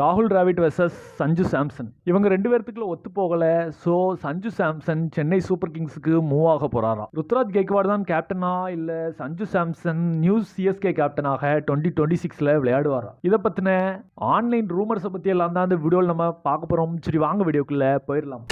ராகுல் டிராவிட் வெர்சஸ் சஞ்சு சாம்சன் இவங்க ரெண்டு பேர்த்துக்குள்ள ஒத்து போகல. ஸோ சஞ்சு சாம்சன் சென்னை சூப்பர் கிங்ஸுக்கு மூவ் ஆக போறாராம். ருத்ராஜ் கேக்வாட் தான் கேப்டனா இல்ல சஞ்சு சாம்சன் நியூஸ் சிஎஸ்கே கேப்டனாக டுவெண்ட்டி டுவெண்ட்டி சிக்ஸ்ல விளையாடுவாரா இதை பத்தின ஆன்லைன் ரூமர்ஸை பத்தி எல்லாம் தான் இந்த வீடியோவில் நம்ம பார்க்க போறோம். சரி வாங்க வீடியோக்குள்ள போயிடலாம்.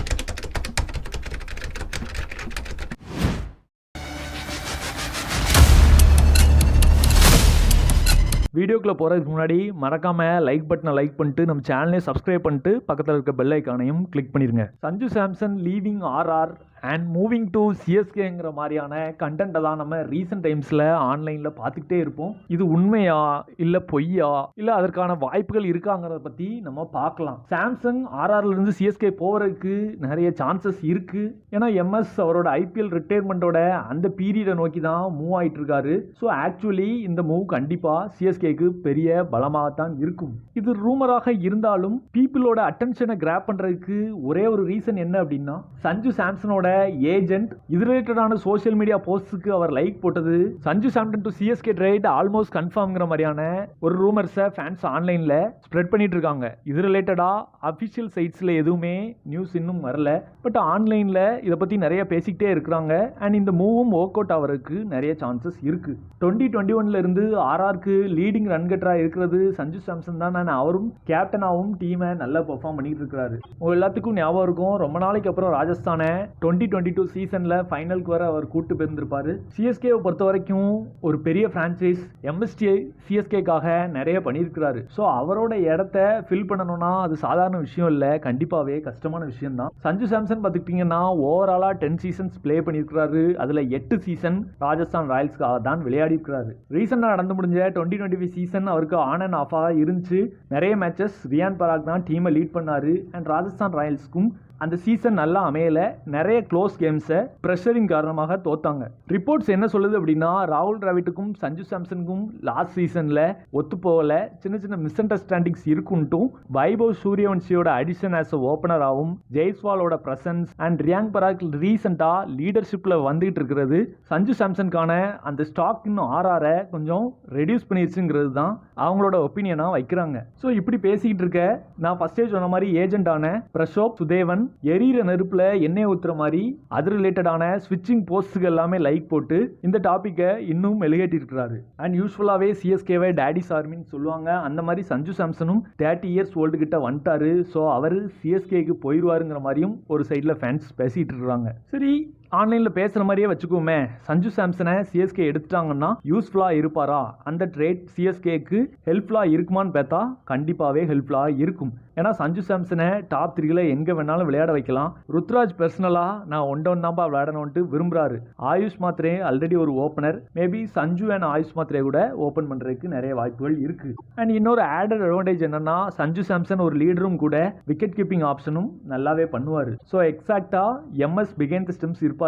வீடியோக்குள்ளே போகிறதுக்கு முன்னாடி மறக்காமல் லைக் பட்டனை லைக் பண்ணிட்டு நம்ம சேனலையும் சப்ஸ்கிரைப் பண்ணிட்டு பக்கத்தில் இருக்க பெல் ஐக்கானையும் கிளிக் பண்ணிடுங்க Sanju Samson leaving RR and moving to சிஎஸ்கேங்கிற மாதிரியான கண்டென்ட்டை தான் நம்ம ரீசெண்ட் டைம்ஸில் ஆன்லைனில் பார்த்துக்கிட்டே இருப்போம். இது உண்மையா இல்லை பொய்யா இல்லை அதற்கான வாய்ப்புகள் இருக்காங்கிறத பற்றி நம்ம பார்க்கலாம். சாம்சங் ஆர்ஆர்லேருந்து சிஎஸ்கே போகிறதுக்கு நிறைய சான்சஸ் இருக்குது ஏன்னா எம்எஸ் அவரோட ஐபிஎல் ரிட்டையர்மெண்ட்டோட அந்த பீரியடை நோக்கி தான் மூவ் ஆகிட்டு இருக்காரு. ஸோ ஆக்சுவலி இந்த மூவ் கண்டிப்பாக சிஎஸ்கேக்கு பெரிய பலமாகத்தான் இருக்கும். இது ரூமராக இருந்தாலும் பீப்புளோட அட்டென்ஷனை கிராப் பண்ணுறதுக்கு ஒரே ஒரு ரீசன் என்ன அப்படின்னா சஞ்சு சாம்சனோட ஏஜென்ட் இது ரிலேட்டடான சோஷியல் மீடியா போஸ்ட்டுக்கு அவர் லைக் போட்டது. Sanju Samson to CSK trade almost கன்ஃபார்ம்ங்கிற மாதிரியான ஒரு ரூமர்ஸை ஃபேன்ஸ் ஆன்லைனில் ஸ்ப்ரெட் பண்ணிட்டு இருக்காங்க. இது ரிலேட்டடாக அஃபிஷியல் சைட்ஸில் எதுவுமே நியூஸ் இன்னும் வரல. பட் ஆன்லைனில் இதை பற்றி நிறைய பேசிக்கிட்டே இருக்கிறாங்க. அண்ட் இந்த மூவும் ஒர்க் அவுட் ஆகிறதுக்கு நிறைய சான்சஸ் இருக்குது டுவெண்ட்டி டுவெண்ட்டி ஒன்ல இருந்து ஆர்ஆருக்கு லீடிங் ரன் கட்டராக இருக்கிறது சஞ்சு சாம்சன் தான். நான் அவரும் கேப்டனாகவும் டீமை நல்லா பெர்ஃபார்ம் பண்ணிட்டு இருக்கிறாரு. உங்கள் எல்லாத்துக்கும் ஞாபகம் இருக்கும். ரொம்ப நாளைக்கு அப்புறம் ராஜஸ்தானை. டுவெண்ட்டி டுவெண்ட்டி டூ சீசனில் ஃபைனலுக்கு வர அவர் கூட்டு போயிருந்திருப்பார் சிஎஸ்கேவை பொறுத்த வரைக்கும் ஒரு பெரிய ஃப்ரான்ச்சைஸ் எம்எஸ்டிஐ சிஎஸ்கேக்காக நிறைய பண்ணியிருக்கிறாரு. ஸோ அவரோட இடத்த ஃபில் பண்ணணும்னா அது சாதாரண விஷயம் இல்லை. கண்டிப்பாகவே கஷ்டமான விஷயம் தான் சஞ்சு சாம்சன் பார்த்துக்கிட்டிங்கன்னா ஓவராலாக டென் சீசன்ஸ் ப்ளே பண்ணியிருக்கிறாரு. அதில் எட்டு சீசன் ராஜஸ்தான் ராயல்ஸ்க்காக தான் விளையாடி இருக்கிறாரு ரீசெண்டாக நடந்து முடிஞ்ச டுவெண்ட்டி டுவெண்ட்டி ஃபைவ் சீசன் அவருக்கு ஆன் அண்ட் ஆஃபாக இருந்துச்சு. நிறைய மேட்சஸ் ரியான் பராக் தான் டீமை லீட் பண்ணாரு. அண்ட் ராஜஸ்தான் ராயல்ஸ்க்கும் அந்த சீசன் நல்லா அமையல. நிறைய க்ளோஸ் கேம்ஸை ப்ரெஷரின் காரணமாக தோத்தாங்க. ரிப்போர்ட்ஸ் என்ன சொல்லுது அப்படின்னா ராகுல் டிராவிட்டுக்கும் சஞ்சு சாம்சனுக்கும் லாஸ்ட் சீசனில் ஒத்து போகல. சின்ன சின்ன மிஸ் அண்டர்ஸ்டாண்டிங்ஸ் இருக்குன்ட்டும் வைபவ் சூரியவன்சியோட அடிஷன் ஆஸ் அ ஓப்பனராகவும் ஜெய்ஸ்வாலோட பிரசன்ஸ் அண்ட் ரியாங் பராக் ரீசெண்டாக லீடர்ஷிப்பில் வந்துகிட்டு இருக்கிறது. சஞ்சு சாம்சனுக்கான அந்த ஸ்டாக் இன்னும் ஆர்ஆரை கொஞ்சம் ரெடியூஸ் பண்ணிருச்சுங்கிறது தான் அவங்களோட ஒப்பீனியனாக வைக்கிறாங்க. ஸோ இப்படி பேசிக்கிட்டு இருக்க நான் ஃபஸ்ட்டே சொன்ன மாதிரி ஏஜென்டான பிரசோப் சுதேவன் எரியிற நெருப்புல எண்ணெய் ஊத்துற மாதிரி அது ரிலேட்டடான ஸ்விட்சிங் போஸ்ட்டுகள் எல்லாமே லைக் போட்டு இந்த டாப்பிக்கை இன்னும் மெழுகேட்டிருக்கிறாரு அண்ட் யூஸ்ஃபுல்லாகவே சிஎஸ்கேவை டேடி சார்மின்னு சொல்லுவாங்க. அந்த மாதிரி சஞ்சு சாம்சனும் தேர்ட்டி இயர்ஸ் ஓல்டு கிட்ட வந்துட்டாரு. ஸோ அவர் சிஎஸ்கேக்கு போயிடுவாருங்கிற மாதிரியும் ஒரு சைடில் ஃபேன்ஸ் பேசிகிட்டு இருக்காங்க. சரி ஆன்லைனில் பேசுகிற மாதிரியே வச்சுக்கோமே. சஞ்சு சாம்சனை சிஎஸ்கே எடுத்துட்டாங்கன்னா யூஸ்ஃபுல்லாக இருப்பாரா? அந்த ட்ரேட் சிஎஸ்கேக்கு ஹெல்ப்ஃபுல்லாக இருக்குமான்னு பார்த்தா கண்டிப்பாகவே ஹெல்ப்ஃபுல்லாக இருக்கும். ஏன்னா சஞ்சு சாம்சனை டாப் த்ரீல எங்கே வேணாலும் விளையாட வைக்கலாம். ருத்ராஜ் பர்சனலாக நான் ஒன் ஒன் தான்ப்பா விளையாடணும்ட்டு விரும்புகிறாரு ஆயுஷ் மாத்ரே ஆல்ரெடி ஒரு opener maybe Sanju and Ayush Mhatre கூட ஓப்பன் பண்ணுறதுக்கு நிறைய வாய்ப்புகள் இருக்குது அண்ட் இன்னொரு ஆடட் அட்வான்டேஜ் என்னன்னா சஞ்சு சாம்சன் ஒரு லீடரும் கூட விக்கெட் கீப்பிங் ஆப்ஷனும் நல்லாவே பண்ணுவார். ஸோ எக்ஸாக்டாக எம்எஸ் பிகேன் ஸ்டெம்ஸ் இருப்பார்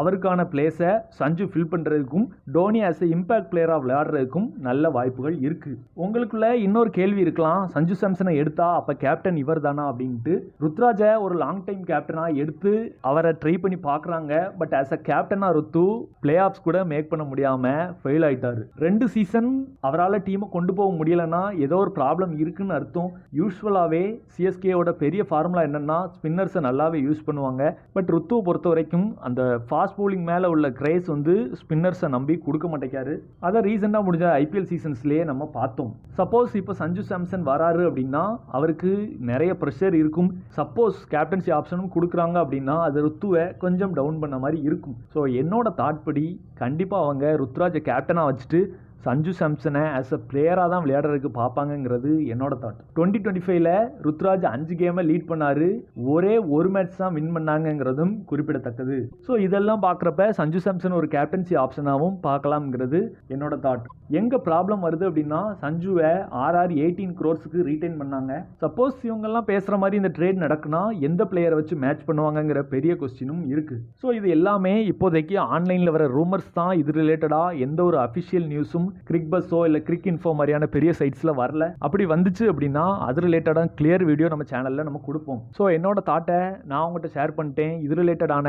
அவருக்கான பிளேஸை சஞ்சு ஃபில் பண்ணுறதுக்கும் டோனி ஆஸ் எ இம்பாக்ட் பிளேயராக விளையாடுறதுக்கும் நல்ல வாய்ப்புகள் இருக்குது உங்களுக்குள்ள இன்னொரு கேள்வி இருக்கலாம். சஞ்சு சாம்சனை எடுத்தா அப்போ கேப்டன் இவர் தானா அப்படின்ட்டு. ருத்ராஜை ஒரு லாங் டைம் கேப்டனாக எடுத்து அவரை ட்ரை பண்ணி பார்க்குறாங்க பட் ஆஸ் அ கேப்டனாக ருத்து பிளே ஆஃப்ஸ் கூட மேக் பண்ண முடியாமல் ஃபெயில் ஆகிட்டார் ரெண்டு சீசன் அவரால் டீமை கொண்டு போக முடியலன்னா ஏதோ ஒரு ப்ராப்ளம் இருக்குன்னு அர்த்தம். யூஸ்வலாகவே சிஎஸ்கேவோட பெரிய ஃபார்முலா என்னென்னா ஸ்பின்னர்ஸை நல்லாவே யூஸ் பண்ணுவாங்க. பட் ருத்துவை பொறுத்த வரைக்கும் அந்த ஃபாஸ்ட் பவுலிங் மேலே உள்ள கிரேஸ் வந்து ஸ்பின்னர்ஸை நம்பி கொடுக்க மாட்டேங்காரு அதை ரீசெண்டாக முடிஞ்ச ஐபிஎல் சீசன்ஸ்லேயே நம்ம பார்த்தோம். சப்போஸ் இப்போ சஞ்சு சாம்சன் வராரு அப்படின்னா அவருக்கு நிறைய ப்ரெஷர் இருக்கும். சப்போஸ் கேப்டன்சி ஆப்ஷனும் கொடுக்குறாங்க அப்படின்னா அது ருத்துவை கொஞ்சம் டவுன் பண்ண மாதிரி இருக்கும். ஸோ என்னோட தாட் படி கண்டிப்பாக அவங்க ருத்ராஜை கேப்டனாக வச்சுட்டு சஞ்சு சாம்சனை ஆஸ் அ பிளேயராக தான் விளையாடுறதுக்கு பார்ப்பாங்கங்கிறது என்னோட தாட் டுவெண்ட்டி டுவெண்ட்டி ஃபைவ்ல ருத்ராஜ் அஞ்சு கேமை லீட் பண்ணார். ஒரே ஒரு மேட்ச் தான் வின் பண்ணாங்கங்கிறதும் குறிப்பிடத்தக்கது. ஸோ இதெல்லாம் பார்க்குறப்ப சஞ்சு சாம்சன் ஒரு கேப்டன்சி ஆப்ஷனாகவும் பார்க்கலாம்ங்கிறது என்னோட தாட் எங்கே ப்ராப்ளம் வருது அப்படின்னா சஞ்சுவை ஆர்ஆர் எயிட்டீன் க்ரோர்ஸுக்கு ரீட்டைன் பண்ணாங்க. சப்போஸ் இவங்கெல்லாம் பேசுகிற மாதிரி இந்த ட்ரேட் நடக்குனா எந்த பிளேயரை வச்சு மேட்ச் பண்ணுவாங்கங்கிற பெரிய கொஸ்டினும் இருக்குது ஸோ இது எல்லாமே இப்போதைக்கு ஆன்லைனில் வர ரூமர்ஸ் தான் இது ரிலேட்டடாக எந்த ஒரு அஃபிஷியல் நியூஸும் கிரிக் பஸ்ஸோ இல்லை கிரிக் இன்ஃபோ மாதிரியான பெரிய சைட்ஸில் வரல. அப்படி வந்துச்சு அப்படின்னா அது ரிலேட்டடான கிளியர் வீடியோ நம்ம சேனலில் நம்ம கொடுப்போம். ஸோ என்னோட தாட்டை நான் உங்கள்கிட்ட ஷேர் பண்ணிட்டேன். இது ரிலேட்டடான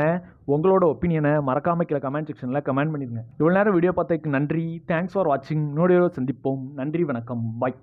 உங்களோட ஒப்பீனியனை மறக்காம கீழே கமெண்ட் செக்ஷனில் கமெண்ட் பண்ணிடுங்க. இவ்வளோ நேரம் வீடியோ பார்த்ததுக்கு நன்றி. தேங்க்ஸ் ஃபார் வாட்சிங் இன்னொரு சந்திப்போம். நன்றி வணக்கம். பாய்